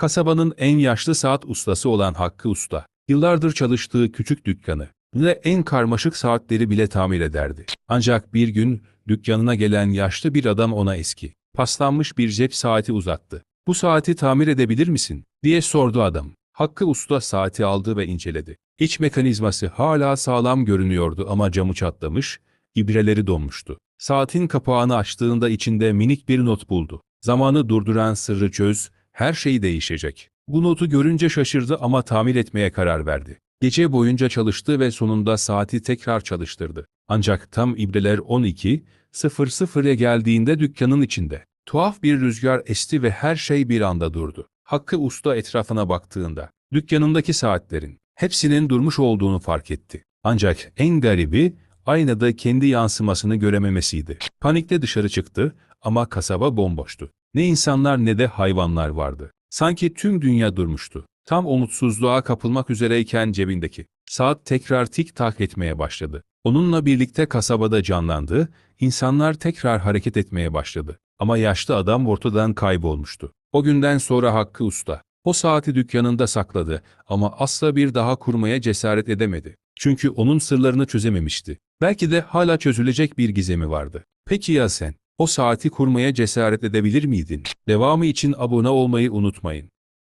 Kasabanın en yaşlı saat ustası olan Hakkı Usta, yıllardır çalıştığı küçük dükkanı ve en karmaşık saatleri bile tamir ederdi. Ancak bir gün dükkanına gelen yaşlı bir adam ona eski, paslanmış bir cep saati uzattı. Bu saati tamir edebilir misin? diye sordu adam. Hakkı Usta saati aldı ve inceledi. İç mekanizması hala sağlam görünüyordu ama camı çatlamış, ibreleri donmuştu. Saatin kapağını açtığında içinde minik bir not buldu. Zamanı durduran sırrı çöz, her şey değişecek. Bu notu görünce şaşırdı ama tamir etmeye karar verdi. Gece boyunca çalıştı ve sonunda saati tekrar çalıştırdı. Ancak tam ibreler 12.00'e geldiğinde dükkanın içinde tuhaf bir rüzgar esti ve her şey bir anda durdu. Hakkı Usta etrafına baktığında dükkanındaki saatlerin hepsinin durmuş olduğunu fark etti. Ancak en garibi aynada kendi yansımasını görememesiydi. Panikle dışarı çıktı ama kasaba bomboştu. Ne insanlar ne de hayvanlar vardı. Sanki tüm dünya durmuştu. Tam umutsuzluğa kapılmak üzereyken cebindeki saat tekrar tik tak etmeye başladı. Onunla birlikte kasabada canlandı, insanlar tekrar hareket etmeye başladı. Ama yaşlı adam ortadan kaybolmuştu. O günden sonra Hakkı Usta, o saati dükkanında sakladı ama asla bir daha kurmaya cesaret edemedi. Çünkü onun sırlarını çözememişti. Belki de hala çözülecek bir gizemi vardı. Peki ya sen? O saati kurmaya cesaret edebilir miydin? Devamı için abone olmayı unutmayın.